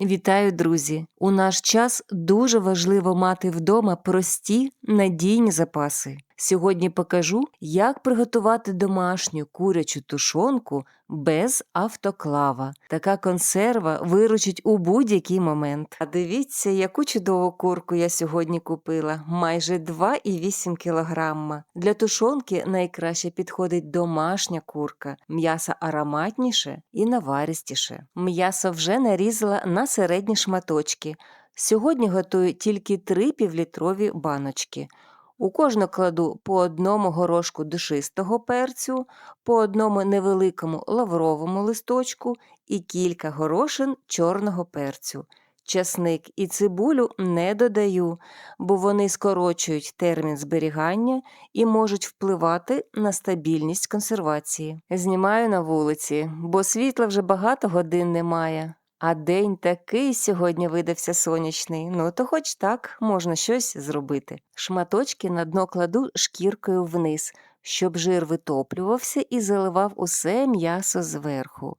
Вітаю, друзі! У наш час дуже важливо мати вдома прості надійні запаси. Сьогодні покажу, як приготувати домашню курячу тушонку без автоклава. Така консерва виручить у будь-який момент. А дивіться, яку чудову курку я сьогодні купила майже 2,8 кг. Для тушонки найкраще підходить домашня курка, м'ясо ароматніше і наваристіше. М'ясо вже нарізала на середні шматочки. Сьогодні готую тільки 3 півлітрові баночки. У кожну кладу по одному горошку душистого перцю, по одному невеликому лавровому листочку і кілька горошин чорного перцю. Часник і цибулю не додаю, бо вони скорочують термін зберігання і можуть впливати на стабільність консервації. Знімаю на вулиці, бо світла вже багато годин немає. А день такий сьогодні видався сонячний, ну то хоч так можна щось зробити. Шматочки на дно кладу шкіркою вниз, щоб жир витоплювався і заливав усе м'ясо зверху.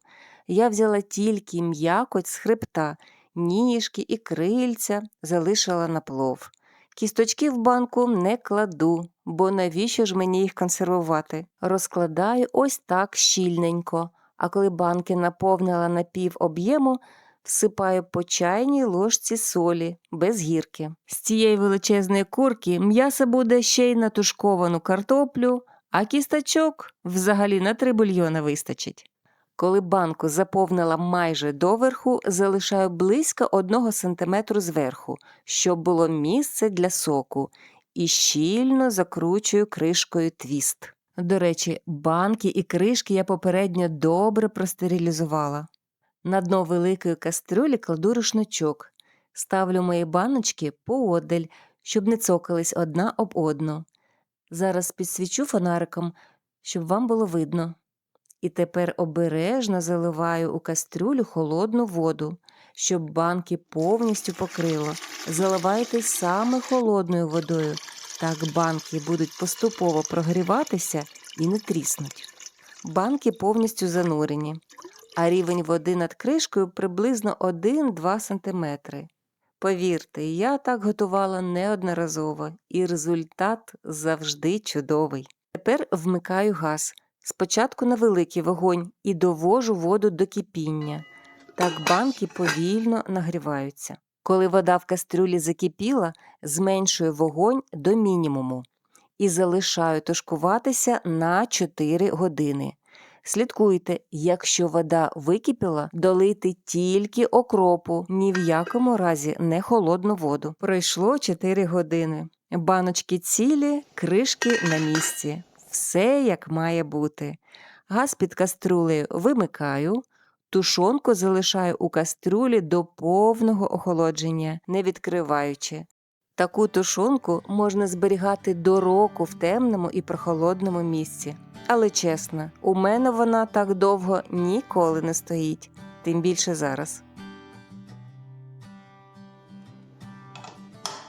Я взяла тільки м'якоть з хребта, ніжки і крильця залишила на плов. Кісточки в банку не кладу, бо навіщо ж мені їх консервувати? Розкладаю ось так щільненько а коли банки наповнила на об'єму, всипаю по чайній ложці солі без гірки. З цієї величезної курки м'ясо буде ще й на тушковану картоплю, а кісточок взагалі на три бульйони вистачить. Коли банку заповнила майже доверху, залишаю близько 1 см зверху, щоб було місце для соку, і щільно закручую кришкою твіст. До речі, банки і кришки я попередньо добре простерилізувала. На дно великої кастрюлі кладу рушничок, ставлю мої баночки поодаль, щоб не цокались одна об одну. Зараз підсвічу фонариком, щоб вам було видно. І тепер обережно заливаю у кастрюлю холодну воду, щоб банки повністю покрило. Заливайте саме холодною водою. Так банки будуть поступово прогріватися і не тріснуть. Банки повністю занурені, а рівень води над кришкою приблизно 1-2 см. Повірте, я так готувала неодноразово, і результат завжди чудовий. Тепер вмикаю газ. Спочатку на великий вогонь і довожу воду до кипіння. Так банки повільно нагріваються. Коли вода в кастрюлі закипіла, зменшую вогонь до мінімуму і залишаю тушкуватися на 4 години. Слідкуйте, якщо вода википіла, долийте тільки окропу, ні в якому разі не холодну воду. Пройшло 4 години. Баночки цілі, кришки на місці. Все як має бути. Газ під каструлею вимикаю. Тушонку залишаю у кастрюлі до повного охолодження, не відкриваючи. Таку тушонку можна зберігати до року в темному і прохолодному місці. Але чесно, у мене вона так довго ніколи не стоїть, тим більше зараз.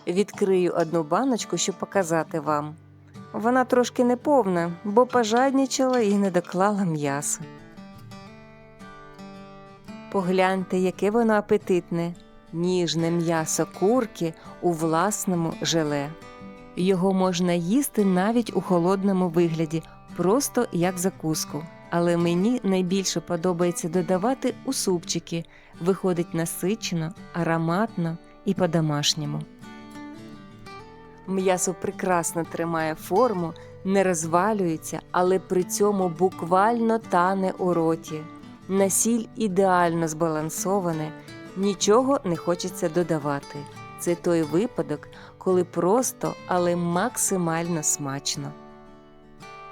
Відкрию одну баночку, щоб показати вам. Вона трошки неповна, бо пожаднічала і не доклала м'ясо. Погляньте, яке воно апетитне, ніжне м'ясо курки у власному желе. Його можна їсти навіть у холодному вигляді, просто як закуску. Але мені найбільше подобається додавати у супчики, виходить насичено, ароматно і по-домашньому. М'ясо прекрасно тримає форму, не розвалюється, але при цьому буквально тане у роті. Насіль ідеально збалансоване, нічого не хочеться додавати. Це той випадок, коли просто, але максимально смачно.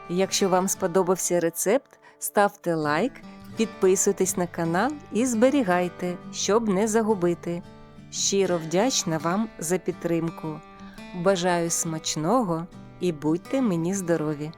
Якщо вам сподобався рецепт, ставте лайк, підписуйтесь на канал і зберігайте, щоб не загубити. Щиро вдячна вам за підтримку. Бажаю смачного і будьте мені здорові!